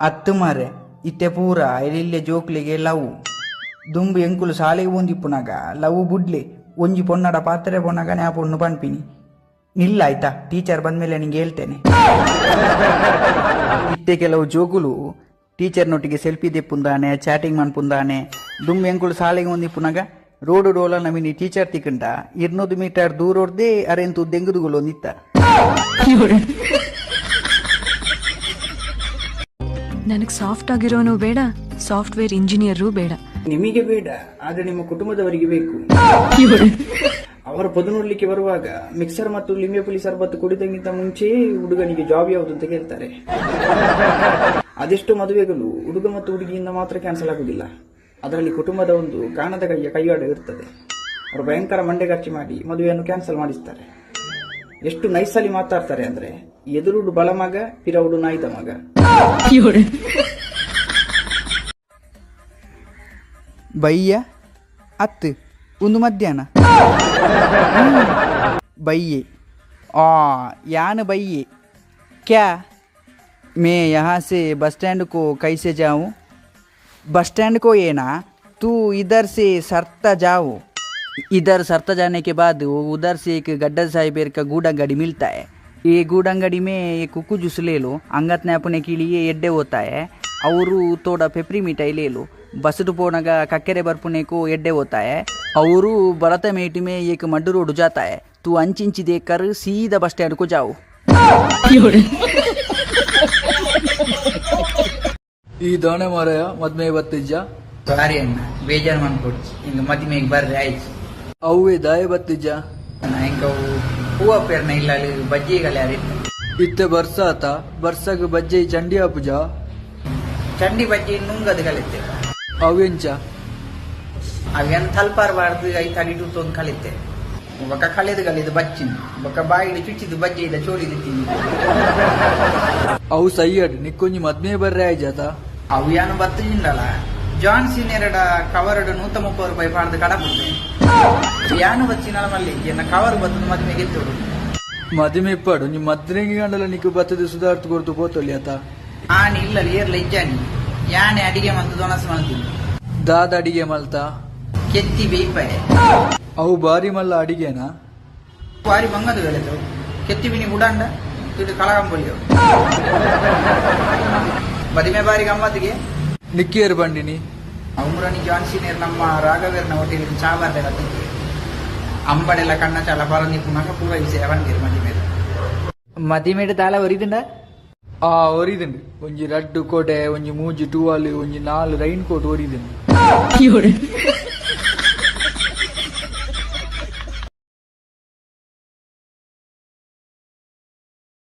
ಅತ್ತು ಮಾರೆ, ಇತ್ತೆ ಪೂರ, ಎಲಿಲ್ಲೆ ಜೋಕ್ಲಿಗೆ ಲವ್. ದುಂಬು ಎಂಕುಲು ಸಾಲಿಗೆ ಒಂದಿಪ್ಪುನಾಗ ಲವ್ ಬುಡ್ಲಿ, ಒಂಜಿ ಪೊನ್ನಡ ಪಾತ್ರೆ ಪೊನ್ನಾಗ ನ್ಯಾ ಪೊಣ್ಣು ಪನ್ಪಿನಿ. ನಿಲ್ಲ ಆಯ್ತಾ, ಟೀಚರ್ ಬಂದ್ಮೇಲೆ ನಿಂಗೆ ಹೇಳ್ತೇನೆ. ಇತ್ತೆ ಕೆಲವು ಜೋಗುಲು ಟೀಚರ್ನೊಟ್ಟಿಗೆ ಸೆಲ್ಫಿ ದಿಪ್ಪುಂದಾನೆ, ಚಾಟಿಂಗ್ ಮನ್ಪುಂದಾನೆ ದುಂಬು ಎಂಕುಳು ಶಾಲೆಗೆ ಒಂದಿಪ್ಪುನಾಗ ರೋಡು ಡೋಲ ನಮಿನಿ ಟೀಚರ್ ತಿಕ್ಕಂಡ ಇರ್ನೂರು ಮೀಟರ್ ದೂರ ಹೊಡ್ದೆ ಅರೆಂತು ದೆಂಗುದುಗುಲು ಒಂದಿತ್ತ ನನಗೆ ಸಾಫ್ಟ್ ಆಗಿರೋನು ಬೇಡ ಸಾಫ್ಟ್ವೇರ್ ಇಂಜಿನಿಯರು ಬೇಡ. ನಿಮಗೆ ಬೇಡ, ಆದ್ರೆ ನಿಮ್ಮ ಕುಟುಂಬದವರಿಗೆ ಬೇಕು. ಅವರು ಬದು ನೋಡ್ಲಿಕ್ಕೆ ಬರುವಾಗ ಮಿಕ್ಸರ್ ಮತ್ತು ಲಿಂಬೆ ಪುಲಿ ಸರ್ಬತ್ತು ಕುಡಿದಂಗಿಂತ ಮುಂಚೆ ಹುಡುಗನಿಗೆ ಜಾಬ್ ಯಾವುದು ಅಂತ ಕೇಳ್ತಾರೆ. ಅದೆಷ್ಟು ಮದುವೆಗಳು ಹುಡುಗ ಮತ್ತು ಹುಡುಗಿಯಿಂದ ಮಾತ್ರ ಕ್ಯಾನ್ಸಲ್ ಆಗುದಿಲ್ಲ. ಅದರಲ್ಲಿ ಕುಟುಂಬದ ಒಂದು ಕಾಣದ ಕೈಯ ಕೈಯಾಡ ಇರ್ತದೆ. ಅವರು ಭಯಂಕರ ಮಂಡೆ ಖರ್ಚು ಮಾಡಿ ಮದುವೆಯನ್ನು ಕ್ಯಾನ್ಸಲ್ ಮಾಡಿಸ್ತಾರೆ. ಎಷ್ಟು ನೈಸಲ್ಲಿ ಮಾತಾಡ್ತಾರೆ ಅಂದ್ರೆ ಎದುರುಡು ಬಲ ಮಗ ಪಿರವುಡು ನಾಯ್ದ ಮಗ. भैया अत ಒಂದು मध्यान ಬೈಯೆ आ यान ಬೈಯೆ क्या मैं यहाँ से बस स्टैंड को कैसे जाऊँ बस स्टैंड को ये ना तू इधर से सरता जाओ इधर सरता जाने के बाद वो उधर से एक गड्ढा साहिब का गूढ़ा गाड़ी मिलता है ये गूढ़ंगड़ी में एक कुकू जूस ले लो अंगत नापने के लिए एड्डे होता है और थोड़ा पेपरी मिठाई ले लो बस पोनागा कक्केरे बर्पुने को एड्डे होता है और बड़ता मेटी में एक मड्डू रोड जाता है तू अंच इंच देख कर सीधा बस स्टैंड को जाओ ಈ ದಾಣೆ ಮಾರಾಯ ಮದ್ಮೆ ಬತ್ತಿಜ್ಜ ಸಾರಿ ಅಣ್ಣ ಬೇಜಾರು ಮಾಡ್ಕೊಡಿ ಹಿಂಗೆ ಮದುವೆಗೆ ಬರ್ರಿ ಆಯ್ತು ಅವ್ವೆ ದಾಯ ಬತ್ತಿಜ್ಜ ಹಿಂಗ ಹೂವ ಪೇರ್ನ ಇಲ್ಲ ಅಲ್ಲಿ ಬಜ್ಜಿಗಳು ಯಾರಿತ್ತು ಇತ್ತೆ? ಬರ್ಸ ಆತ ಬರ್ಸಗ ಬಜ್ಜಿ ಚಂಡಿ ಆಪುಜ ಚಂಡಿ ಬಜ್ಜಿ ನುಂಗದು ಕಲಿತೆ ಅವೆಂಚ? ಅವೇನು ತಲ್ಪಾರಬಾರ್ದು ಐ ತಡಿಟು ತೊಂದು ಕಲಿತೆ ಬೊಕ್ಕ ಕಳೆದು ಕಲಿದು ಬಚ್ಚಿನ ಬೊಕ್ಕ ಬಾಯಿಲಿ ಚುಚ್ಚಿದ್ದು ಬಜ್ಜಿ ಇದ್ದ ಚೋಳಿದು ತಿಂದು ಅವು ಸೈಯಡ್ ನಿಕ್ಕೊಂಜಿ ಮದ್ಮೆ ಬರ್ರೆ ಆಯ್ಜಾತ? ಅವು ಏನು ಬತ್ತಿಂಡಲ್ಲ ಜಾನ್ ಸೀನಿಯರ್ ಕವರ್ಡ್ ನೂತ ಮುಪ್ಪತ್ತು ರೂಪಾಯಿ ಪಾಡ್ದು ಕಡಪುತ್ತೆ ಯಾನು ಬಚ್ಚಿನ ಮಲ್ಲಿ? ಎನ್ನ ಕವರ್ ಬತ್ತದ ಮದುವೆ ಗೆತ್ತೋಡು. ಮದುವೆ ಇಪ್ಪಡು ನಿಮ್ಮ ಮದ್ರೆಗೆ ಗಂಡಲ ನಿಕ್ಕು ಬತ್ತದ ಸುಧಾರ್ಥ ಕೊಡ್ತು ಪೋತೊಲ್ಲಿ ಆತ? ಆನೆ ಇಲ್ಲ ಏರ್ಲ ಇಜ್ಜಾನಿ. ಯಾನೆ ಅಡಿಗೆ ಮತ್ತು ದೊನಸ್ ಮಲ್ತೀನಿ ದಾದ ಅಡಿಗೆ ಮಲ್ತ? ಕೆತ್ತಿ ಬೇಯ್ಪಾಯೆ. ಅವು ಬಾರಿ ಮಲ್ಲ ಅಡಿಗೆನಾ? ಬಾರಿ ಬಂಗದು ಬೆಳೆದು. ಕೆತ್ತಿ ಬಿನಿ ಗುಡಾಂಡ ಇದು ಕಳಗಂಬೊಲಿಯೋ ಮದುವೆ ಬಾರಿ ಗಮ್ಮತ್ತಿಗೆ. ನಿಕ್ಕಿಯರ್ ಬಂಡಿನಿ ಅವರನಿ ಜಾನ್ ಸೀನಿಯರ್ ನಮ್ಮ ರಾಘವೇರ್ನ ಹೋಟೆಲ್ ಚಾ ಬರ್ದೆಲ್ಲ ತಿಂತೀವಿ ಅಂಬಡೆಲ್ಲ ಕಣ್ಣ ಚಾಲ ಬರಂದಿ ಪುನಃ ಪೂರ ವಿಷಯ ಬಂದಿರು ಮದುವೆ ಮದುವೆ ತಾಳ ಒರಿದಿಂಡ ಆ ಒರಿದಂಡು ಒಂಜಿ ರಡ್ಡು ಕೋಟೆ ಒಂಜಿ ಮೂಜಿ ಟೂವಾಲು ಒಂಜಿ ನಾಲ್ ರೈನ್ ಕೋಟ್ ಒರಿದಂಡು